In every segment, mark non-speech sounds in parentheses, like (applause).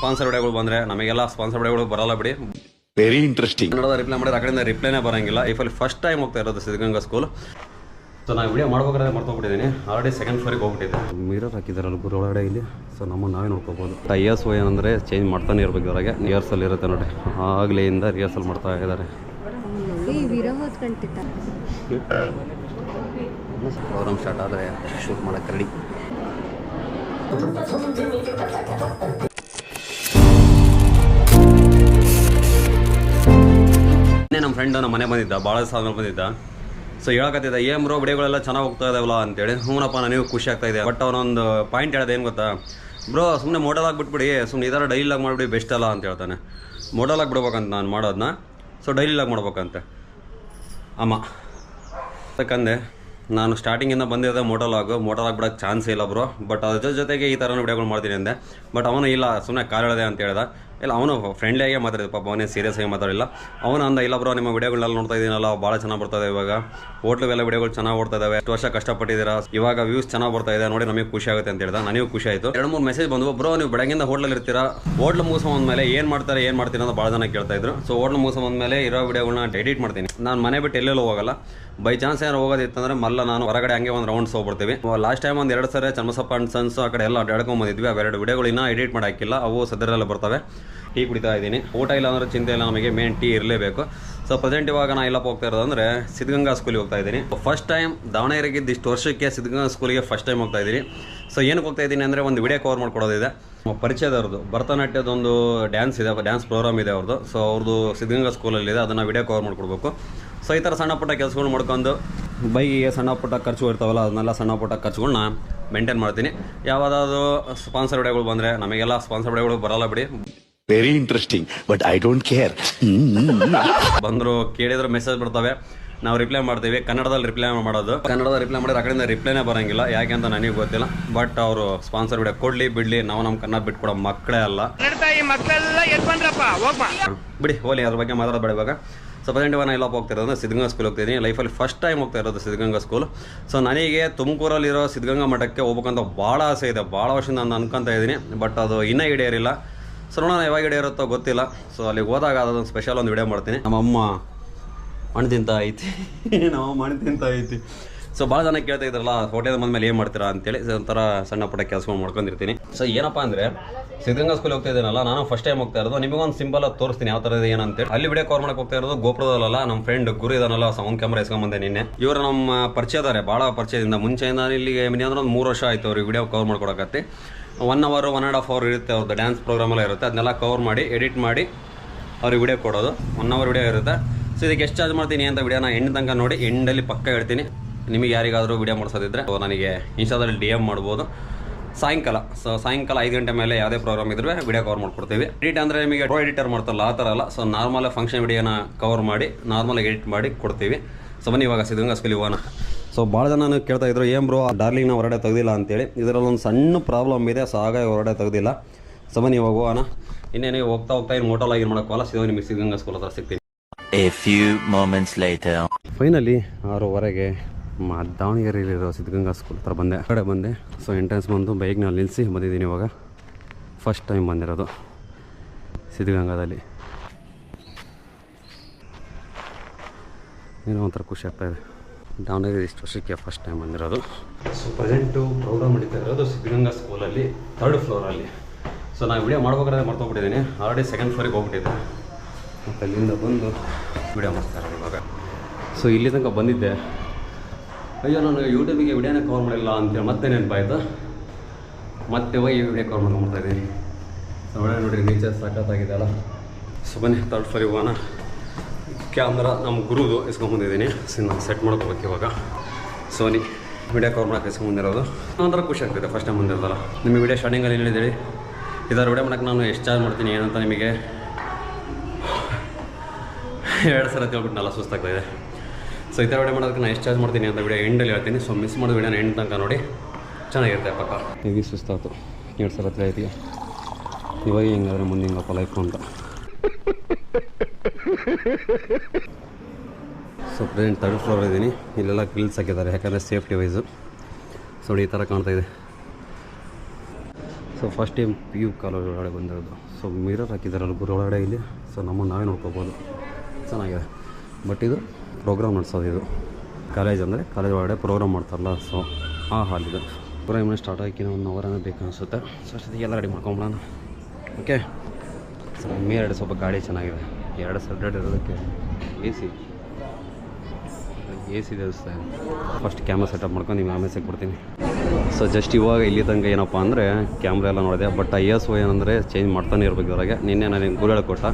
Sponsor ವಿಡಿಯೋಗಳು ಬಂದರೆ ನಮಗೆಲ್ಲ ಸ್ಪಾನ್ಸರ್ ವಿಡಿಯೋಗಳು ಬರಲ್ಲ ಬಿಡಿ. ವೆರಿ ಇಂಟ್ರೆಸ್ಟಿಂಗ್ ಕನ್ನಡದ ರಿಪ್ಲೈ ಮಾಡಿದ್ರೆ ಆ ಕಡೆಯಿಂದ ರಿಪ್ಲೈನೇ ಬರೋಂಗಿಲ್ಲ. ಇಫಲ್ಲಿ ಫಸ್ಟ್ ಟೈಮ್ ಹೋಗ್ತಾ ಇರೋದು ಸಿದ್ಧಗಂಗಾ ಸ್ಕೂಲ್ ಸೊ ನಾನು ವಿಡಿಯೋ ಮಾಡ್ಬೇಕಾದ್ರೆ ಮರ್ತೋಗ್ಬಿಟ್ಟಿದ್ದೀನಿ ಆಲ್ರೆಡಿ ಸೆಕೆಂಡ್ ಫ್ಲೋರಿಗೆ ಹೋಗ್ಬಿಟ್ಟಿದ್ದೆ. ಮಿರರ್ ಹಾಕಿದಾರಲ್ಲ ಗುರು ಒಳಗಡೆ ಇಲ್ಲಿ. ಸೊ ನಮ್ಮ ನಾವೇ ನೋಡ್ಕೋಬೋದು. ಓ ಏನಂದರೆ ಚೇಂಜ್ ಮಾಡ್ತಾನೆ ಇರ್ಬೇಕು ಇದ್ರಾಗೆ ರಿಹರ್ಸಲ್ ಇರುತ್ತೆ ನೋಡಿ. ಆಗ್ಲಿಂದ ರಿಹರ್ಸಲ್ ಮಾಡ್ತಾ ಇದ್ದಾರೆ. ಪ್ರೋಗ್ರಾಮ್ ಸ್ಟಾರ್ಟ್ ಆದರೆ ಶೂಟ್ ಮಾಡೋಕ್ಕೆ ರೆಡಿ ನಮ್ಮ ಫ್ರೆಂಡ್ ನಮ್ಮ ಮನೆ ಬಂದಿದ್ದ ಭಾಳ ದಿವಸ ಬಂದಿದ್ದ. ಸೊ ಹೇಳಕತ್ತಿದ್ದ ಏನ್ ಬ್ರೋ, ವಿಡಿಯೋಗಳೆಲ್ಲ ಚೆನ್ನಾಗಿ ಹೋಗ್ತಾ ಇದಾವಲ್ಲ? ಅಂತೇಳಿ. ಹ್ಞೂನಪ್ಪ ನನಗೂ ಖುಷಿ ಆಗ್ತಾ ಇದೆ ಬಟ್ ಅವನೊಂದು ಪಾಯಿಂಟ್ ಹೇಳೋದು ಏನು ಗೊತ್ತಾ? ಬ್ರೋ ಸುಮ್ಮನೆ ಮೋಡಲ್ ಆಗಿಬಿಟ್ಬಿಡಿ ಸುಮ್ಮನೆ ಈ ಥರ ಡೈಲಾಗ್ ಮಾಡಿಬಿಡಿ ಬೆಸ್ಟ್ ಅಲ್ಲ, ಅಂತ ಹೇಳ್ತಾನೆ. ಮೋಡಲ್ ಆಗಿಬಿಡ್ಬೇಕಂತ ನಾನು ಮಾಡೋದನ್ನ ಸೊ ಡೈಲಾಗ್ ಮಾಡ್ಬೇಕಂತೆ. ಅಮ್ಮ. ಯಾಕಂದೆ ನಾನು ಸ್ಟಾರ್ಟಿಂಗಿಂದ ಬಂದಿದ್ದೆ ಮೋಟಲ್ ಆಗು ಮೋಟಲ್ ಬಿಡೋಕ್ಕೆ ಚಾನ್ಸ್ ಇಲ್ಲ ಬ್ರೋ. ಬಟ್ ಅದ್ರ ಜೊತೆಗೆ ಈ ಥರನೂ ವಿಡಿಯೋಗಳು ಮಾಡ್ತೀನಿ ಅಂದೆ. ಬಟ್ ಅವನು ಇಲ್ಲ ಸುಮ್ಮನೆ ಹೇಳಿದೆ ಅಂತ ಹೇಳ್ದ. ಇಲ್ಲ, ಅವನು ಫ್ರೆಂಡ್ಲಿಯಾಗೇ ಮಾತಾಡಿದ ಪಾಪ ಅವನೇ ಸೀರಿಯಸ್ ಆಗಿ ಮಾತಾಡಿಲ್ಲ. ಅವನು ಅಂದ, ಇಲ್ಲ ಬ್ರೋ ನಿಮ್ಮ ವಿಡಿಯೋಗಳೆಲ್ಲ ನೋಡ್ತಾ ಇದ್ದೀನಲ್ಲ ಭಾಳ ಚೆನ್ನಾಗಿ ಬರ್ತದೆ ಇವಾಗ. ಹೋಟ್ಲುಗೆಲ್ಲ ವಿಡಿಯೋಗಳು ಚೆನ್ನಾಗಿ ಓಡ್ತಾ ಇದಾವೆ. ಎಷ್ಟು ವರ್ಷ ಕಷ್ಟಪಟ್ಟಿದ್ದೀರಾ? ಇವಾಗ ವ್ಯೂಸ್ ಚೆನ್ನಾಗಿ ಬರ್ತಾ ಇದೆ, ನೋಡಿ ನಮಗೆ ಖುಷಿ ಆಗುತ್ತೆ ಅಂತ ಹೇಳ್ದ. ನನಗೂ ಖುಷಿ ಆಯಿತು. ಎರಡು ಮೂರು ಮೆಸೇಜ್ ಬಂದು ಬ್ರೋ ನೀವು ಬೆಳಗಿಂದ ಹೋಟ್ಲಲ್ಲಿ ಇರ್ತೀರಾ? ಹೋಟ್ಲು ಮೇಲೆ ಏನು ಮಾಡ್ತಾರೆ, ಏನು ಮಾಡ್ತೀರಾ? ಅಂತ ಭಾಳ ಜನ ಕೇಳ್ತಾ ಇದ್ರು. ಸೊ ಹೋಟ್ಲು ಮೇಲೆ ಇರೋ ವಿಡಿಯೋಗಳನ್ನ ಎಡಿಟ್ ಮಾಡ್ತೀನಿ. ನಾನು ಮನೆ ಬಿಟ್ಟು ಎಲ್ಲೆಲ್ಲೂ ಹೋಗಲ್ಲ. ಬೈ ಚಾನ್ಸ್ ಏನಾರು ಹೋಗೋದಿತ್ತಂದ್ರೆ ಮಲ್ಲ ನಾನು ಹೊರಗಡೆ ಹಂಗೆ ಒಂದು ರೌಂಡ್ಸ್ ಹೋಗ್ಬಿಡ್ತೀವಿ. ಲಾಸ್ಟ್ ಟೈಮ್ ಒಂದು ಎರಡು ಸರಿ ಚರ್ಮಸಪ್ಪ ಅಂಡ್ ಸನ್ಸ್ ಆ ಕಡೆ ಎಲ್ಲ ಅಡ್ಡಾಡ್ಕೊಂಡ್ ಬಂದಿದ್ವಿ. ಅವೆರಡು ವಿಡಿಯೋಗಳು ಇನ್ನೂ ಎಡಿಟ್ ಮಾಡಾಕಿಲ್ಲ ಅವು ಸದ್ಯದಲ್ಲೇ ಬರ್ತವೆ. ಟೀ ಕುಡಿತಾ ಇದ್ದೀನಿ. ಊಟ ಇಲ್ಲ ಅಂದ್ರೆ ಚಿಂತೆ ಇಲ್ಲ ನಮಗೆ. ಮೇನ್ ಟೀ ಇರಲೇಬೇಕು. ಸೊ ಪ್ರೆಸೆಂಟ್ ಇವಾಗ ನಾನು ಎಲ್ಲಪ್ಪ ಹೋಗ್ತಾ ಇರೋದಂದ್ರೆ ಸಿದ್ಧಗಂಗಾ ಸ್ಕೂಲಿಗೆ ಹೋಗ್ತಾ ಇದ್ದೀನಿ. ಫಸ್ಟ್ ಟೈಮ್ ದಾವಣಗೆರೆಗೆ ಇದ್ದಿಷ್ಟು ವರ್ಷಕ್ಕೆ ಸಿದ್ಧಗಂಗಾ ಸ್ಕೂಲಿಗೆ ಫಸ್ಟ್ ಟೈಮ್ ಹೋಗ್ತಾ ಇದ್ದೀನಿ. ಸೊ ಏನಕ್ಕೆ ಹೋಗ್ತಾ ಇದ್ದೀನಿ ಅಂದರೆ ಒಂದು ವಿಡಿಯೋ ಕವರ್ ಮಾಡ್ಕೊಡೋದಿದೆ. ಪರಿಚಯದವ್ರದ್ದು ಭರತನಾಟ್ಯದೊಂದು ಡ್ಯಾನ್ಸ್ ಇದೆ ಡ್ಯಾನ್ಸ್ ಪ್ರೋಗ್ರಾಮ್ ಇದೆ ಅವ್ರದ್ದು ಸೊ ಅವ್ರದ್ದು ಸಿದ್ಧಗಂಗಾ ಸ್ಕೂಲಲ್ಲಿದೆ ಅದನ್ನು ವಿಡಿಯೋ ಕವರ್ ಮಾಡ್ಕೊಡ್ಬೇಕು. ಸೊ ಈ ಥರ ಸಣ್ಣ ಪುಟ್ಟ ಕೆಲಸಗಳು ಮಾಡ್ಕೊಂಡು ಬೈಕಿಗೆ ಸಣ್ಣ ಪುಟ್ಟ ಖರ್ಚು ಇರ್ತಾವಲ್ಲ ಅದನ್ನೆಲ್ಲ ಸಣ್ಣ ಪುಟ್ಟ ಖರ್ಚುಗಳನ್ನ ಮೇಂಟೈನ್ ಮಾಡ್ತೀನಿ. ಯಾವುದಾದ್ರು ಸ್ಪಾನ್ಸರ್ ವಿಡಿಯೋಗಳು ಬಂದರೆ ನಮಗೆಲ್ಲ ಸ್ಪಾನ್ಸರ್ ವಿಡಿಯೋಗಳು ಬರಲ್ಲ ಬಿಡಿ. Very interesting but I don't care ಬಂದರು ಕೇಳಿದ್ರೆ ಮೆಸೇಜ್ ಬರ್ತವೆ. ನಾವು ರಿಪ್ಲೈ ಮಾಡ್ತೀವಿ. ಕನ್ನಡದಲ್ಲಿ ರಿಪ್ಲೈ ಮಾಡೋದು. ಕನ್ನಡದ ರಿಪ್ಲೈ ಮಾಡಿದ್ರೆ ಆ ಕಡೆಯಿಂದ ರಿಪ್ಲೈನೇ ಬರೋಂಗಿಲ್ಲ. ಯಾಕೆ ಅಂತ ನನಗೆ ಗೊತ್ತಿಲ್ಲ. ಬಟ್ ಅವರು ಸ್ಪಾನ್ಸರ್ ವಿಡಿಯೋ ಕೊಡಲಿ ಬಿಡಲಿ ನಾವು ನಮ್ಮ ಕನ್ನಡ ಬಿಟ್ಕೊಡೋ ಮಕ್ಕಳೇ ಅಲ್ಲ. ಬಿಡಿ ಹೋಲಿ ಅದ್ರ ಬಗ್ಗೆ ಮಾತಾಡೋದು ಇವಾಗ. ಸೊ ಪ್ರೆಸೆಂಟ್ ಇವಾಗ ಎಲ್ಲ ಹೋಗ್ತಾ ಇರೋದು ಸಿದ್ಧಗಂಗಾ ಸ್ಕೂಲ್ ಹೋಗ್ತಿದ್ದೀನಿ ಲೈಫಲ್ಲಿ ಫಸ್ಟ್ ಟೈಮ್ ಹೋಗ್ತಾ ಇರೋದು ಸಿದ್ಧಗಂಗಾ ಸ್ಕೂಲ್ ಸೊ ನನಗೆ ತುಮಕೂರಲ್ಲಿರೋ ಸಿದ್ಧಗಂಗಾ ಮಠಕ್ಕೆ ಹೋಗ್ಬೇಕಂತ ಭಾಳ ಆಸೆ ಇದೆ. ಭಾಳ ವರ್ಷದಿಂದ ನಾನು ಅನ್ಕೊತಾ ಇದ್ದೀನಿ ಬಟ್ ಅದು ಇನ್ನೂ ಈಡೇರಿಲ್ಲ. ಸೊ ನೋಡೋಣ ಯಾವಾಗ ಈಡೇರುತ್ತೋ ಗೊತ್ತಿಲ್ಲ. ಸೊ ಅಲ್ಲಿಗೆ ಹೋದಾಗ ಅದೊಂದು ಸ್ಪೆಷಲ್ ಒಂದು ವಿಡಿಯೋ ಮಾಡ್ತೀನಿ. ನಮ್ಮಮ್ಮ ಮಣ್ಣು ತಿಂತ ಐತಿ. (laughs) ನಮ್ಮಮ್ಮ ಮಣ್ಣು ತಿಂತ ಐತಿ. ಸೊ ಭಾಳ ಜನ ಕೇಳ್ತಾ ಇದ್ರಲ್ಲ ಹೋಟೆಲ್ ಬಂದ್ಮೇಲೆ ಏನು ಮಾಡ್ತೀರಾ ಅಂತೇಳಿ ಒಂಥರ ಸಣ್ಣ ಪುಟ್ಟ ಕೆಲಸ ಮಾಡ್ಕೊಂಡಿರ್ತೀನಿ. ಸೊ ಏನಪ್ಪ ಅಂದರೆ, ಸಿದ್ಧಗಂಗಾ ಸ್ಕೂಲ್ ಹೋಗ್ತಾ ಇದ್ದೀನಲ್ಲ, ನಾನು ಫಸ್ಟ್ ಟೈಮ್ ಹೋಗ್ತಾ ಇರೋದು, ನಿಮಗೊಂದು ಸಿಂಬಲ್ ತೋರಿಸ್ತೀನಿ, ಯಾವ ಥರ ಇದೆ ಏನಂತೇಳಿ ಅಲ್ಲಿ ವಿಡಿಯೋ ಕವರ್ ಮಾಡಕ್ಕೆ ಹೋಗ್ತಾ ಇರೋದು ಗೋಪುರದಲ್ಲ ನಮ್ಮ ಫ್ರೆಂಡ್ ಗುರು ಇದಾನಲ್ಲ ಸೌಂಡ್ ಕ್ಯಾಮ್ರಾ ಇಸ್ಕೊಂಬಂದೆ ನಿನ್ನೆ. ಇವರು ನಮ್ಮ ಪರಿಚಯದಾರೆ ಭಾಳ ಪರಿಚಯದಿಂದ. ಮುಂಚೆಯಿಂದ ಇಲ್ಲಿಗೆ ಮಿನಿ ಅಂದ್ರೆ ಒಂದು ಮೂರು ವರ್ಷ ಆಯ್ತು ಅವ್ರಿಗೆ video cover ಮಾಡ್ಕೊಡಕತ್ತಿ. One hour one and half hour ಇರುತ್ತೆ ಅವ್ರದ್ದು ಡ್ಯಾನ್ಸ್ ಪ್ರೋಗ್ರಾಮ್ ಎಲ್ಲ ಇರುತ್ತೆ, ಅದನ್ನೆಲ್ಲ ಕವರ್ ಮಾಡಿ ಎಡಿಟ್ ಮಾಡಿ ಅವ್ರಿಗೆ ವಿಡಿಯೋ ಕೊಡೋದು. ಒನ್ ಅವರ್ ವಿಡಿಯೋ ಇರುತ್ತೆ. ಸೊ ಇದಕ್ಕೆ ಎಷ್ಟು ಚಾರ್ಜ್ ಮಾಡ್ತೀನಿ ಅಂತ ವಿಡಿಯೋನ ಎಂಡ್ ತನಕ ನೋಡಿ ಎಂಡಲ್ಲಿ ಪಕ್ಕ ಹೇಳ್ತೀನಿ. ನಿಮಗೆ ಯಾರಿಗಾದರೂ ವಿಡಿಯೋ ಮಾಡಿಸೋದಿದ್ರೆ ಸೊ ನನಗೆ ಇನ್ಸ್ಟಾದಲ್ಲಿ ಡಿ ಎಂ ಮಾಡ್ಬೋದು. ಸಾಯಂಕಾಲ ಸೊ ಸಾಯಂಕಾಲ ಐದು ಗಂಟೆ ಮೇಲೆ ಯಾವುದೇ ಪ್ರೋಗ್ರಾಮ್ ಇದ್ರೆ ವಿಡಿಯೋ ಕವರ್ ಮಾಡ್ಕೊಡ್ತೀವಿ. ಎಡಿಟ್ ಅಂದರೆ ನಿಮಗೆ ಡ್ರೋ ಎಡಿಟರ್ ಮಾಡ್ತಾರಲ್ಲ ಆ ಥರ ಅಲ್ಲ. ಸೊ ನಾರ್ಮಲ್ ಫಂಕ್ಷನ್ ವಿಡಿಯೋನ ಕವರ್ ಮಾಡಿ ನಾರ್ಮಲ್ ಎಡಿಟ್ ಮಾಡಿ ಕೊಡ್ತೀವಿ. ಸೊ ಬನ್ನಿ ಇವಾಗ ಸಿದ್ಧಗಂಗಾ ಸ್ಕೂಲ್ ಹೋಗೋಣ. ಸೊ ಭಾಳ ಜನ ಕೇಳ್ತಾ ಇದ್ರು ಏನು ಬ್ರೋ ಡಾರ್ಲಿಂಗ್ನ ಹೊರಗಡೆ ತೆಗ್ದಿಲ್ಲ ಅಂತೇಳಿ. ಇದರಲ್ಲೊಂದು ಸಣ್ಣ ಪ್ರಾಬ್ಲಮ್ ಇದೆ ಸೊ ಹಾಗಾಗಿ ಹೊರಗಡೆ ತೆಗ್ದಿಲ್ಲ. ಸೊ ಬನ್ನಿ ಇವಾಗ ಹೋಗೋಣ. ಇನ್ನೇನು ಹೋಗ್ತಾ ಹೋಗ್ತಾ ಏನು ಮೋಟಲ್ ಆಗಿ ಮಾಡೋಕ್ಕಲ್ಲ ಸಿದ್ಧ ನಿಮಗೆ ಸಿದ್ಧಗಂಗಾ ಸ್ಕೂಲ್ ಹತ್ರ ಸಿಗ್ತೀನಿ. A few moments later. Finally ಆರೂವರೆಗೆ ದಾವಣಗೆರೆಯಲ್ಲಿರೋ ಸಿದ್ಧಗಂಗಾ ಸ್ಕೂಲ್ ಹತ್ರ ಬಂದೆ. ಕಡೆ ಬಂದೆ. ಸೊ ಎಂಟ್ರೆನ್ಸ್ ಬಂದು ಬೈಕ್ನ ನಿಲ್ಲಿಸಿ ಬಂದಿದ್ದೀನಿ ಇವಾಗ. ಫಸ್ಟ್ ಟೈಮ್ ಬಂದಿರೋದು ಸಿದ್ಧಗಂಗಾದಲ್ಲಿ. ಏನೋ ಒಂಥರ ಖುಷಿ ಆಗ್ತಾ ಇದೆ. ದಾವಣಗೆರೆ ಇಷ್ಟು ವರ್ಷಕ್ಕೆ ಫಸ್ಟ್ ಟೈಮ್ ಬಂದಿರೋದು. ಸೊ ಪ್ರೆಸೆಂಟು ಪ್ರೋಗ್ರಾಮ್ ನಡೀತಾ ಇರೋದು ಸಿದ್ಧಗಂಗಾ ಸ್ಕೂಲಲ್ಲಿ ಥರ್ಡ್ ಫ್ಲೋರಲ್ಲಿ ಸೊ ನಾನು ವಿಡಿಯೋ ಮಾಡ್ಬೇಕಾದ್ರೆ ಮರ್ತೋಗ್ಬಿಟ್ಟಿದ್ದೀನಿ ಆಲ್ರೆಡಿ ಸೆಕೆಂಡ್ ಫ್ಲೋರಿಗೆ ಹೋಗ್ಬಿಟ್ಟಿದ್ದೆ. ಮತ್ತು ಅಲ್ಲಿಂದ ಬಂದು ವಿಡಿಯೋ ಮಾಡ್ತಾರೆ ಇವಾಗ. ಸೊ ಇಲ್ಲಿ ತನಕ ಬಂದಿದ್ದೆ. ಅಯ್ಯೋ ನಾನು ಯೂಟ್ಯೂಬಿಗೆ ವಿಡಿಯೋನೇ ಕವರ್ ಮಾಡಿಲ್ಲ ಅಂತೇಳಿ ಮತ್ತೆ ನೆನಪಾಯ್ತು. ಮತ್ತೆ ಹೋಗಿ ವಿಡಿಯೋ ಕವರ್ ಮಾಡ್ಕೊಂಡ್ಬರ್ತಾ ಇದ್ದೀನಿ. ಒಳ್ಳೆ ನೋಡಿರಿ ನೇಚರ್ ಸಖತ್ತಾಗಿದೆ ಅಲ್ಲ ಸೊ ಬನ್ನಿ ತರ್ಡ್ ಫ್ಲೋರ್ ಇವಾಗ ಕ್ಯಾಮ್ರಾ ನಮ್ಮ ಗುರುದು ಇಸ್ಕೊಂಬಂದಿದ್ದೀನಿ. ಸೊ ನಾನು ಸೆಟ್ ಮಾಡ್ಕೋಬೇಕು ಇವಾಗ. ಸೋನಿ ವಿಡಿಯೋ ಕವರ್ ಮಾಡೋಕೆ ಇಸ್ಕೊಂಬಂದಿರೋದು. ಒಂಥರ ಖುಷಿ ಆಗ್ತಿದೆ ಫಸ್ಟ್ ಟೈಮ್ ಬಂದಿರೋದಲ್ಲ. ನಿಮಗೆ ವಿಡಿಯೋ ಸ್ಟಾರ್ಟಿಂಗಲ್ಲಿ ಹೇಳಿದ್ದೀರಿ. ಇದರ ವಿಡಿಯೋ ಮಾಡೋಕ್ಕೆ ನಾನು ಎಷ್ಟು ಚಾರ್ಜ್ ಮಾಡ್ತೀನಿ, ಏನಂತ ನಿಮಗೆ ಎರಡು ಸಲ ತಿಳ್ಬಿಟ್ನಲ್ಲ, ಸುಸ್ತಾಗ್ತಾ ಇದೆ. ಸೊ ಈ ಥರ ವಿಡಿಯೋ ಮಾಡೋದಕ್ಕೆ ನಾನು ಎಷ್ಟು ಚಾರ್ಜ್ ಮಾಡ್ತೀನಿ ಅಂತ ವಿಡಿಯೋ ಎಂಡಲ್ಲಿ ಹೇಳ್ತೀನಿ. ಸೊ ಮಿಸ್ ಮಾಡಿದ ವಿಡಿಯೋನ ಎಂಡ್ ತನಕ ನೋಡಿ. ಚೆನ್ನಾಗಿರುತ್ತೆ ಪಕ್ಕ. ಹೇಗೆ ಸುಸ್ತಾಯ್ತು ಎರಡು ಸಲ ಹತ್ರ ಐತಿ ಇವಾಗ ಹೆಂಗಾದ್ರೆ ಮುಂದೆ ಹಿಂಗಪ್ಪ ಲೈಫ್ ಅಂತ. ಸೊ ಪ್ರೆಸೆಂಟ್ ತರ್ಡ್ ಫ್ಲೋರ್ ಇದ್ದೀನಿ ಇಲ್ಲೆಲ್ಲ ಗ್ರಿಲ್ಸ್ ಹಾಕಿದ್ದಾರೆ. ಯಾಕಂದರೆ ಸೇಫ್ಟಿ ವೈಸು ಸೊ ಈ ಥರ ಕಾಣ್ತಾ ಇದೆ. So first time P U college ಒಳಗಡೆ ಬಂದಿರೋದು. ಸೊ ಮಿರರ್ ಹಾಕಿದ್ದಾರೆ ಗುರು ಒಳಗಡೆ ಇಲ್ಲಿ. ಸೊ ನಮ್ಮನ್ನು ನಾವೇ ನೋಡ್ಕೋಬೋದು. ಚೆನ್ನಾಗಿದೆ. ಬಟ್ ಇದು ಪ್ರೋಗ್ರಾಮ್ ನಡೆಸೋದು ಇದು. ಕಾಲೇಜ್ ಅಂದರೆ ಕಾಲೇಜ್ ಒಳಗಡೆ ಪ್ರೋಗ್ರಾಮ್ ಮಾಡ್ತಾರಲ್ಲ ಸೊ ಆ ಹಾಲ್ ಇದು. ಪ್ರೋಗ್ರಾಮ್ ಸ್ಟಾರ್ಟ್ ಆಗಿ ಒಂದು ಅವರನ್ನ ಬೇಕು ಅನಿಸುತ್ತೆ. ಸೊ ಅಷ್ಟೊತ್ತಿಗೆ ಎಲ್ಲ ರೆಡಿ ಮಾಡ್ಕೊಂಬಿಡೋಣ. ಓಕೆ ಸೊ ಎರಡು ಸ್ವಲ್ಪ ಗಾಡಿ ಚೆನ್ನಾಗಿದೆ. ಎರಡು ಸಪ್ರೇಟ್ ಇರೋದಕ್ಕೆ ಎ ಸಿ ಎ ಸಿ ದೇವಸ್ಥಾನ ಫಸ್ಟ್ ಕ್ಯಾಮ್ರಾ ಸೆಟಪ್ ಮಾಡ್ಕೊಂಡು ನಿಮ್ಗೆ ಆಮೇಲೆ ಸಿಕ್ಬಿಡ್ತೀನಿ ಸೊ ಜಸ್ಟ್ ಇವಾಗ ಇಲ್ಲಿ ತನಕ ಏನಪ್ಪ ಅಂದರೆ ಕ್ಯಾಮ್ರಾ ಎಲ್ಲ ನೋಡಿದೆ ಬಟ್ ಐ ಎಸ್ ಓ ಏನಂದರೆ ಚೇಂಜ್ ಮಾಡ್ತಾನೆ ಇರಬೇಕು ಇದ್ರಾಗೆ ನಿನ್ನೆ ನಾನು ಗುರುಗಳು ಕೊಟ್ಟ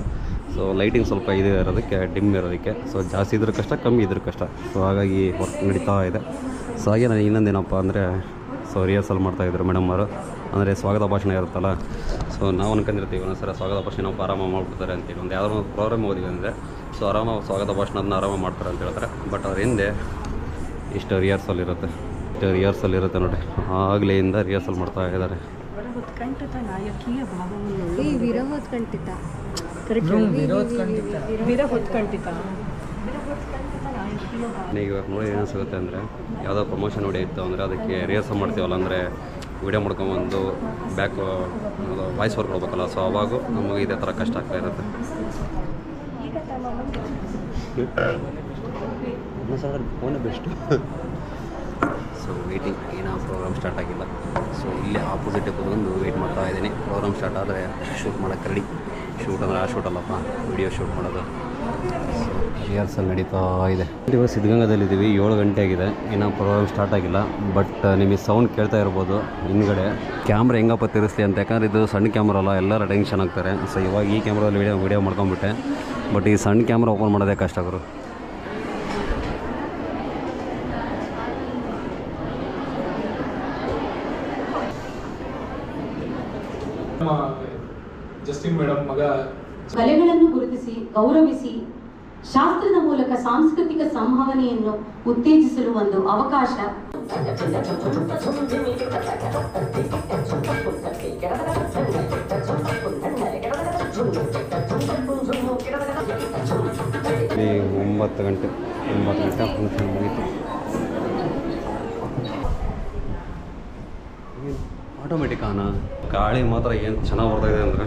ಸೊ ಲೈಟಿಂಗ್ ಸ್ವಲ್ಪ ಇದು ಇರೋದಕ್ಕೆ ಡಿಮ್ ಇರೋದಕ್ಕೆ. ಸೊ ಜಾಸ್ತಿ ಇದ್ರ ಕಷ್ಟ ಕಮ್ಮಿ ಇದ್ರ ಕಷ್ಟ. ಸೊ ಹಾಗಾಗಿ ವರ್ಕ್ ನಡೀತಾ ಇದೆ. ಸೊ ಹಾಗೆ ನಾನು ಇನ್ನೊಂದೇನಪ್ಪ ಅಂದರೆ ಸೊ ರಿಹರ್ಸಲ್ ಮಾಡ್ತಾಯಿದ್ರು ಮೇಡಮ್ ಅವರು. ಅಂದರೆ ಸ್ವಾಗತ ಭಾಷಣ ಇರುತ್ತಲ್ಲ ಸೊ ನಾವು ಅನ್ಕೊಂಡಿರ್ತೀವಿ ಒಂದೊಂದ್ಸಲ ಸ್ವಾಗತ ಭಾಷಣ ನಾವು ಆರಾಮ ಮಾಡ್ಬಿಡ್ತಾರೆ ಅಂತೇಳಿ ಒಂದು ಯಾವ್ದಾರು ಒಂದು ಪ್ರೋಗ್ರಾಮ್ ಓದಿವಿ ಅಂದರೆ ಸೊ ಆರಾಮ ಸ್ವಾಗತ ಭಾಷಣ ಅದನ್ನ ಆರಾಮ ಮಾಡ್ತಾರೆ ಅಂತ ಹೇಳ್ತಾರೆ. ಬಟ್ ಅವ್ರ ಹಿಂದೆ ಇಷ್ಟು ರಿಹರ್ಸಲ್ ಇರುತ್ತೆ. ಇಷ್ಟು ರಿಹರ್ಸಲ್ ಇರುತ್ತೆ ನೋಡಿ. ಆಗ್ಲಿಂದ ರಿಹರ್ಸಲ್ ಮಾಡ್ತಾ ಇದ್ದಾರೆ. ಈಗ ಇವಾಗ ನೋಡಿ ಏನು ಸಿಗುತ್ತೆ ಅಂದರೆ ಯಾವುದೋ ಪ್ರಮೋಷನ್ ಹೊಡೆಯುತ್ತೋ ಇತ್ತು ಅಂದರೆ ಅದಕ್ಕೆ ರಿಹರ್ಸಲ್ ಮಾಡ್ತೀವಲ್ಲ ಅಂದರೆ ವಿಡಿಯೋ ಮಾಡ್ಕೊಂಬಂದು ಬ್ಯಾಕ್ ವಾಯ್ಸ್ ವರ್ಕ್ ಕೊಡ್ಬೇಕಲ್ಲ ಸೊ ಅವಾಗ ನಮಗೆ ಇದೇ ಥರ ಕಷ್ಟ ಆಗ್ತಾ ಇರುತ್ತೆ. ಫೋನೇ ಬೆಸ್ಟು ಸೊ ವೇಟಿಂಗ್ ಏನೋ ಪ್ರೋಗ್ರಾಮ್ ಸ್ಟಾರ್ಟ್ ಆಗಿಲ್ಲ. ಸೊ ಇಲ್ಲೇ ಆಪೋಸಿಟ್ ಕೂತ್ಕೊಂಡು ವೇಟ್ ಮಾಡ್ತಾ ಇದ್ದೀನಿ. ಪ್ರೋಗ್ರಾಮ್ ಸ್ಟಾರ್ಟ್ ಆದರೆ ಶೂಟ್ ಮಾಡೋಕ್ಕೆ ರೆಡಿ ಶೂಟ್ ಅಂದ್ರೆ ಆ ಶೂಟ್ ಅಲ್ಲಪ್ಪ ವಿಡಿಯೋ ಶೂಟ್ ಮಾಡೋದು. ರಿಹರ್ಸಲ್ ನಡೀತಾ ಇದೆ. ಇವಾಗ ಸಿದ್ಧಗಂಗಾದಲ್ಲಿದ್ದೀವಿ ಏಳು ಗಂಟೆ ಆಗಿದೆ. ಇನ್ನೂ ಪ್ರೋಗ್ರಾಮ್ ಸ್ಟಾರ್ಟ್ ಆಗಿಲ್ಲ ಬಟ್ ನಿಮಗೆ ಸೌಂಡ್ ಕೇಳ್ತಾ ಇರ್ಬೋದು ಹಿಂದ್ಗಡೆ. ಕ್ಯಾಮ್ರಾ ಹೆಂಗಪ್ಪ ತಿರ್ಸ್ಲಿ ಅಂತ ಯಾಕಂದ್ರೆ ಇದು ಸಣ್ಣ ಕ್ಯಾಮ್ರಾ ಅಲ್ಲ ಎಲ್ಲರೂ ಅಟೆನ್ಷನ್ ಆಗ್ತಾರೆ ಸೊ ಇವಾಗ ಈ ಕ್ಯಾಮ್ರಲ್ಲಿ ವಿಡಿಯೋ ವಿಡಿಯೋ ಮಾಡ್ಕೊಂಬಿಟ್ಟೆ ಬಟ್ ಈ ಸಣ್ಣ ಕ್ಯಾಮ್ರಾ ಓಪನ್ ಮಾಡೋದೇ ಕಷ್ಟ ಗುರು. ನಮ್ಮ ಜಸ್ಟಿನ್ ಮೇಡಮ್ ಮಗ ಕಲೆಗಳನ್ನು ಗುರುತಿಸಿ ಗೌರವಿಸಿ ಶಾಸ್ತ್ರದ ಮೂಲಕ ಸಾಂಸ್ಕೃತಿಕ ಸಂಭಾವನೆಯನ್ನು ಉತ್ತೇಜಿಸಲು ಒಂದು ಅವಕಾಶ. ಒಂಬತ್ತು ಗಂಟೆ ಒಂಬತ್ತು ಗಂಟೆ ಫಂಕ್ಷನ್ ಮುಗೀತು. ಆಟೋಮೆಟಿಕ್ ಆನ? ಗಾಳಿ ಮಾತ್ರ ಏನು ಚೆನ್ನಾಗಿ ಬರ್ತಾ ಇದೆ ಅಂದರೆ?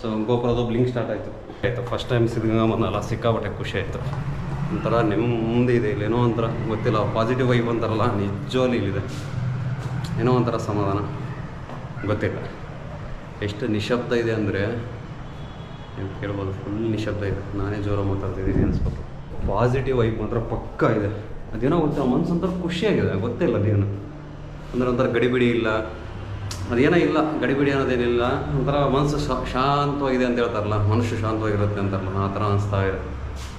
ಸೊ ಗೋಪುರದ ಬ್ಲಿಂಕ್ ಸ್ಟಾರ್ಟ್ ಆಯಿತು. ಆಯಿತು ಫಸ್ಟ್ ಟೈಮ್ ಸಿದ್ಧಗಂಗಾ ಬಂದಲ್ಲ ಸಿಕ್ಕಾಪಟ್ಟೆ ಖುಷಿ ಆಯಿತು. ಒಂಥರ ನೆಮ್ಮದಿ ಇದೆ, ಇಲ್ಲಿ ಏನೋ ಒಂಥರ ಗೊತ್ತಿಲ್ಲ ಪಾಸಿಟಿವ್ ವೈಬ್ ಅಂತಾರಲ್ಲ, ನಿಜವಾಗ್ಲೂ ಇಲ್ಲಿದೆ. ಏನೋ ಒಂಥರ ಸಮಾಧಾನ. ಗೊತ್ತಿಲ್ಲ. ಎಷ್ಟು ನಿಶಬ್ದ ಇದೆ ಅಂದರೆ, ನೀವು ಕೇಳ್ಬೋದು ಫುಲ್ ನಿಶಬ್ದ ಇದೆ. ನಾನೇ ಜೋರ ಮಾತಾಡ್ತಿದ್ದೀನಿ ಅನ್ಸ್ಬೋದು ಪಾಸಿಟಿವ್ ವೈಬ್ ಮಾತ್ರ ಪಕ್ಕ ಇದೆ. ಅದೇನೋ ಗೊತ್ತಿಲ್ಲ ಮನಸ್ಸು ಒಂಥರ ಖುಷಿಯಾಗಿದೆ, ಗೊತ್ತಿಲ್ಲ ಅದೇನು. ಅಂದ್ರೆ ಒಂಥರ ಗಡಿಬಿಡಿ ಇಲ್ಲ. ಅದೇನೋ ಇಲ್ಲ, ಗಡಿಬಿಡಿ ಅನ್ನೋದೇನಿಲ್ಲ. ಒಂಥರ ಮನಸ್ಸು ಶಾಂತವಾಗಿದೆ ಅಂತ ಹೇಳ್ತಾರಲ್ಲ ಮನುಷ್ಯ ಶಾಂತವಾಗಿರುತ್ತೆ ಅಂತಾರಲ್ಲ, ಆ ಥರ ಅನಿಸ್ತಾ ಇದೆ.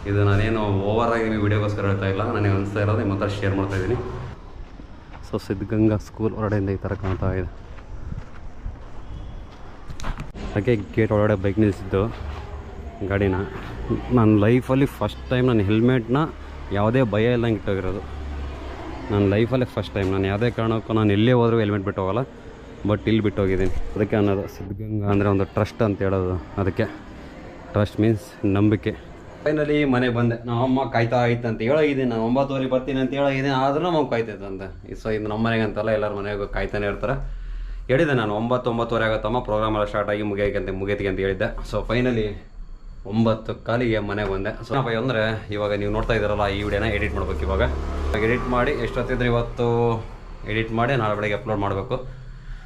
ಇದು ನಾನೇನು ಓವರ್ ಆಗಿ ನೀವು ವಿಡಿಯೋಗೋಸ್ಕರ ಹೇಳ್ತಾ ಇಲ್ಲ ನನಗೆ ಅನಿಸ್ತಾ ಇರೋದು ನಿಮ್ಮ ಹತ್ರ ಶೇರ್ ಮಾಡ್ತಾ ಇದ್ದೀನಿ. ಸೊ ಸಿದ್ಧಗಂಗಾ ಸ್ಕೂಲ್ ಹೊರಡೆಯಿಂದ ಈ ಥರ ಕಾಣ್ತಾ ಇದೆ. ಹಾಗೆ ಗೇಟ್ ಒಳಗಡೆ ಬೈಕ್ ನಿಲ್ಲಿಸಿದ್ದು ಗಾಡಿನ. ನನ್ನ ಲೈಫಲ್ಲಿ ಫಸ್ಟ್ ಟೈಮ್ ನಾನು ಹೆಲ್ಮೆಟ್ನ ಯಾವುದೇ ಭಯ ಇಲ್ಲಂಗೆ ಇಟ್ಟೋಗಿರೋದು. ನನ್ನ ಲೈಫಲ್ಲೇ ಫಸ್ಟ್ ಟೈಮ್ ನಾನು ಯಾವುದೇ ಕಾರಣಕ್ಕೂ ನಾನು ಎಲ್ಲೇ ಹೋದರೂ ಹೆಲ್ಮೆಟ್ ಬಿಟ್ಟು ಹೋಗಲ್ಲ. ಬಟ್ ಇಲ್ಲಿ ಬಿಟ್ಟು ಅದಕ್ಕೆ ಅನ್ನೋದು ಸಿದ್ಧಗಂಗಾ ಅಂದರೆ ಒಂದು ಟ್ರಸ್ಟ್ ಅಂತ ಹೇಳೋದು. ಅದಕ್ಕೆ ಟ್ರಸ್ಟ್ ಮೀನ್ಸ್ ನಂಬಿಕೆ. ಫೈನಲಿ ಮನೆ ಬಂದೆ. ನಮ್ಮ ಅಮ್ಮ ಕಾಯ್ತಾ ಆಯ್ತು ಅಂತ ಹೇಳೋಗಿದ್ದೀನಿ. ನಾನು ಒಂಬತ್ತುವರೆ ಬರ್ತೀನಿ ಅಂತ ಹೇಳೋಗಿದ್ದೀನಿ. ಆದರೂ ನಮ್ಮ ಅಂತ. ಸೊ ಇದು ನಮ್ಮ ಮನೆಗೆ ಅಂತಲ್ಲ ಎಲ್ಲರ ಮನೆಗೂ ಕಾಯ್ತಾನೆ ಇರ್ತಾರೆ. ಹೇಳಿದೆ ನಾನು ಒಂಬತ್ತು ಒಂಬತ್ತುವರೆ ಆಗುತ್ತಮ್ಮ ಪ್ರೋಗ್ರಾಮ್ ಎಲ್ಲ ಸ್ಟಾರ್ಟ್ ಆಗಿ ಮುಗಿಯಕ್ಕೆ ಮುಗಿಯತಿಗೆ ಅಂತ ಹೇಳಿದ್ದೆ. ಸೊ ಫೈನಲಿ ಒಂಬತ್ತು ಕಾಲಿಗೆ ಮನೆಗೆ ಬಂದೆ. ಸೊ ನಾವು ಅಂದರೆ ಇವಾಗ ನೀವು ನೋಡ್ತಾ ಇದ್ದೀರಲ್ಲ ಈ ವಿಡಿಯೋನ ಎಡಿಟ್ ಮಾಡ್ಬೇಕು ಇವಾಗ. ಎಡಿಟ್ ಮಾಡಿ ಎಷ್ಟೊತ್ತಿದ್ರೆ ಇವತ್ತು ಎಡಿಟ್ ಮಾಡಿ ನಾಳೆ ಬೆಳಗ್ಗೆ ಅಪ್ಲೋಡ್ ಮಾಡಬೇಕು.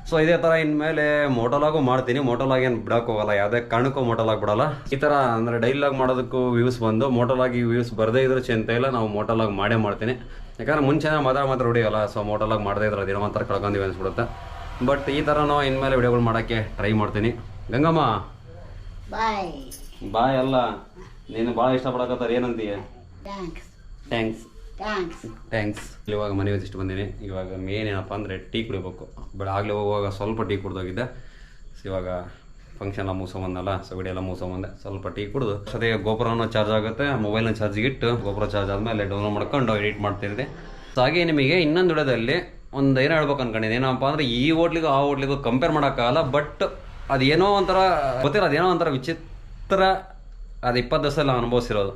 ಸೊ ಇದೇ ಥರ ಇನ್ಮೇಲೆ ಮೋಟೋಲಾಗು ಮಾಡ್ತೀನಿ. ಮೋಟೋಲಾಗ್ ಏನು ಬಿಡಕ್ ಹೋಗಲ್ಲ. ಯಾವುದೇ ಕಾರಣಕ್ಕೂ ಮೋಟೋಲಾಗಿ ಬಿಡಲ್ಲ ಈ ಥರ ಅಂದರೆ ಡೈಲಾಗ್ ಮಾಡೋದಕ್ಕೂ ವ್ಯೂಸ್ ಬಂದು ಮೋಟೋಲಾಗಿ ವ್ಯೂಸ್ ಬರದೇ ಇದ್ರೆ ಚಿಂತೆ ಇಲ್ಲ. ನಾವು ಮೋಟೋಲಾಗಿ ಮಾಡೇ ಮಾಡ್ತೀನಿ. ಯಾಕಂದ್ರೆ ಮುಂಚೆ ಮಾತ್ರ ಮಾತ್ರ ಹೊಡಿಯಲ್ಲ ಸೊ ಮೋಟೋಲಾಗ್ ಮಾಡದೇ ಇದ್ರೆ ಅದೇನೋ ಒಂಥರ ಕಳ್ಕೊಂಡಿವಿ ಅನ್ಸ್ಬಿಡುತ್ತೆ. ಬಟ್ ಈ ಥರ ನಾವು ಇನ್ಮೇಲೆ ವಿಡಿಯೋಗಳು ಮಾಡೋಕ್ಕೆ ಟ್ರೈ ಮಾಡ್ತೀನಿ. ಗಂಗಮ್ಮ. ಬಾಯ್ ಬಾಯ್ ಅಲ್ಲ. ನೀನು ಭಾಳ ಇಷ್ಟಪಡಕತ್ತಾರ. ಏನಂತೀಯ? ಥ್ಯಾಂಕ್ಸ್ ಥ್ಯಾಂಕ್ಸ್ ಇವಾಗ ಮನೆ ಇಷ್ಟು ಬಂದೀನಿ. ಇವಾಗ ಮೇನ್ ಏನಪ್ಪ ಅಂದರೆ ಟೀ ಕುಡಿಬೇಕು. ಬೆಳಗ್ಲೆ ಹೋಗುವಾಗ ಸ್ವಲ್ಪ ಟೀ ಕುಡ್ದೋಗಿದ್ದೆ. ಸೊ ಇವಾಗ ಫಂಕ್ಷನ್ ಎಲ್ಲ ಮೂಸ ಸೊ ವಿಡಿಯೋ ಎಲ್ಲ ಮುಗಿಸ್ಕೊಂಬಂದೆ ಸ್ವಲ್ಪ ಟೀ ಕುಡಿದು. ಸದ್ಯ ಗೋಪುರನೂ ಚಾರ್ಜ್ ಆಗುತ್ತೆ. ಮೊಬೈಲ್ನ ಚಾರ್ಜಿಗೆ ಇಟ್ಟು ಗೋಪುರ ಚಾರ್ಜ್ ಆದಮೇಲೆ ಡೌನ್ಲೋಡ್ ಮಾಡ್ಕೊಂಡು ಎಡಿಟ್ ಮಾಡ್ತಿದ್ದೆ. ಸೊ ಹಾಗೆ ನಿಮಗೆ ಇನ್ನೊಂದು ವಿಡಿಯೋದಲ್ಲಿ ಒಂದು ಏನೋ ಹೇಳ್ಬೇಕು ಅನ್ಕೊಂಡಿದ್ದೆ ಏನಪ್ಪ ಅಂದರೆ ಈ ಹೋಟ್ಲಿಗೂ ಆ ಹೋಟ್ಲಿಗೂ ಕಂಪೇರ್ ಮಾಡೋಕ್ಕಾಗಲ್ಲ ಬಟ್ ಅದೇನೋ ಒಂಥರ ಗೊತ್ತಿರೋ ಅದೇನೋ ಒಂಥರ ವಿಚಿತ್ರ, ಅದು ಇಪ್ಪತ್ತು ದಿವಸ ಎಲ್ಲ ಅನುಭವಿಸಿರೋದು.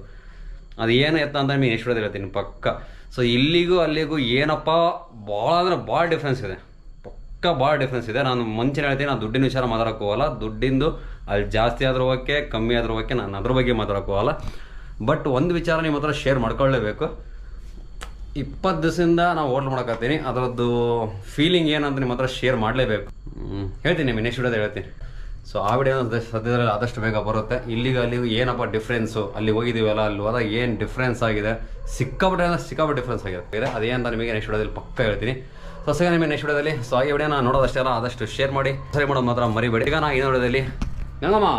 ಅದು ಏನು ಎತ್ತ ಅಂತ ನಿಮಗೆ ನೆಕ್ಸ್ಟ್ ಹೇಳ್ತೀನಿ, ಪಕ್ಕ. ಸೊ ಇಲ್ಲಿಗೂ ಅಲ್ಲಿಗೂ ಏನಪ್ಪ, ಭಾಳ ಅಂದ್ರೆ ಭಾಳ ಡಿಫ್ರೆನ್ಸ್ ಇದೆ. ಪಕ್ಕ ಭಾಳ ಡಿಫ್ರೆನ್ಸ್ ಇದೆ. ನಾನು ಮುಂಚೆ ಹೇಳ್ತೀನಿ, ನಾನು ದುಡ್ಡಿನ ವಿಚಾರ ಮಾತಾಡೋಕೆ ಹೋಗಲ್ಲ. ದುಡ್ಡಿಂದು ಅಲ್ಲಿ ಜಾಸ್ತಿ ಆದ್ರೂ ಓಕೆ ಕಮ್ಮಿ ಆದ್ರೂ ಓಕೆ ನಾನು ಅದ್ರ ಬಗ್ಗೆ ಮಾತಾಡೋಕೆ ಹೋಗಲ್ಲ. ಬಟ್ ಒಂದು ವಿಚಾರ ನಿಮ್ಮ ಹತ್ರ ಶೇರ್ ಮಾಡ್ಕೊಳ್ಳೇಬೇಕು. ಇಪ್ಪತ್ತು ದಿವಸದಿಂದ ನಾವು ಹೋಟ್ಲ್ ಮಾಡಕತ್ತೀನಿ. ಅದರದ್ದು ಫೀಲಿಂಗ್ ಏನಂತ ನಿಮ್ಮ ಹತ್ರ ಶೇರ್ ಮಾಡಲೇಬೇಕು. ಹೇಳ್ತೀನಿ ನಿಮಗೆ ನೆಕ್ಸ್ಟ್ ಹೇಳ್ತೀನಿ. ಸೊ ಆ ವಿಡಿಯೋ ಸದ್ಯದಲ್ಲಿ ಆದಷ್ಟು ಬೇಗ ಬರುತ್ತೆ. ಇಲ್ಲಿಗೆ ಅಲ್ಲಿ ಏನಪ್ಪ ಡಿಫ್ರೆನ್ಸು ಅಲ್ಲಿ ಹೋಗಿದ್ದೀವಲ್ಲ ಅಲ್ಲಿ ಹೋದಾಗ ಏನು ಡಿಫ್ರೆನ್ಸ್ ಆಗಿದೆ? ಸಿಕ್ಕಾಪಟ್ಟೆ ಅಂದರೆ ಸಿಕ್ಕಾಪಟ್ಟೆ ಡಿಫ್ರೆನ್ಸ್ ಆಗಿದೆ. ಅಂತ ನಿಮಗೆ ನೆಕ್ಸ್ಟ್ ವಿಡಿಯೋದಲ್ಲಿ ಪಕ್ಕ ಹೇಳ್ತೀನಿ. ಸೊ ಸಿಗ ನಿಮಗೆ ನೆಕ್ಸ್ಟ್ ವಿಡಿಯೋದಲ್ಲಿ ಸೊ ಈ ವಿಡಿಯೋನ ನೋಡೋದಷ್ಟೇ ಅಲ್ಲ ಆದಷ್ಟು ಶೇರ್ ಮಾಡಿ. ಸರಿ ಮಾಡೋದು ಮಾತ್ರ ಮರಿಬೇಡಿ. ಈಗ ನಾ ಇನ್ನೊಂದು ವಿಡಿಯೋದಲ್ಲಿ ಗಂಗಮ್ಮ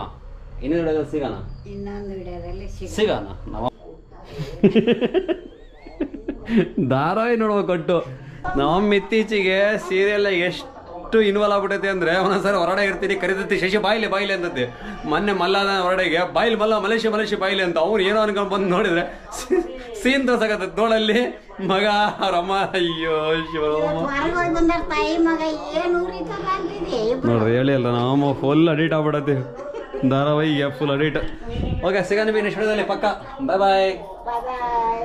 ಇನ್ನೊಂದು ವಿಡಿಯೋದಲ್ಲಿ ಸಿಗೋಣ. ಇನ್ನೊಂದು ವಿಡಿಯೋದಲ್ಲಿ ಸಿಗ ಸಿಗೋಣ. ನಾವು (laughs) ಧಾರಾವಾಹಿ ಕೊಟ್ಟು ನಮ್ಮ ಇತ್ತೀಚೆಗೆ ಸೀರಿಯಲ್ ಎಷ್ಟು ಇನ್ವಾಲ್ವ್ ಆಗ್ಬಿಟ್ಟೈತೆ ಅಂದ್ರೆ ಒಂದೊಂದ್ಸರಿ ಹೊರಡೆ ಇರ್ತೀನಿ ಕರಿತೈತಿ ಶಶಿ ಬಾಯಿಲೆ ಬಾಯಿಲೆ ಅಂತತಿ. ಮೊನ್ನೆ ಮಲ್ಲಾದ ಹೊರಡೆಗೆ ಬಾಯಿಲ್ ಮಲ್ಲ ಮಲೇಶಿ ಮಲೇಶಿ ಬಾಯಿಲೆ ಅಂತ ಅವ್ರು ಏನೋ ಅನ್ಕೊಂಡು ಬಂದು ನೋಡಿದ್ರೆ ಸೀನ್ ತೋರ್ಸಕತ್ತ ನೋಡಲ್ಲಿ. ಮಗ ರಮ್ಮ ಅಮ್ಮ ಅಯ್ಯೋ ನೋಡ್ರಿ ಹೇಳಿ ಅಲ್ಲ ನಾವು ಫುಲ್ ಅಡಿಟ್ ಆಗ್ಬಿಡತ್ತಿ ಧಾರಾವಾಹಿಗೆ ಫುಲ್ ಅಡಿಟ್ ಓಕೆ ಸಿಗ ಬಿ ನೆಕ್ಸ್ಟ್ ವಿಡಿಯೋದಲ್ಲಿ ಪಕ್ಕ. ಬಾಯ್ ಬಾಯ್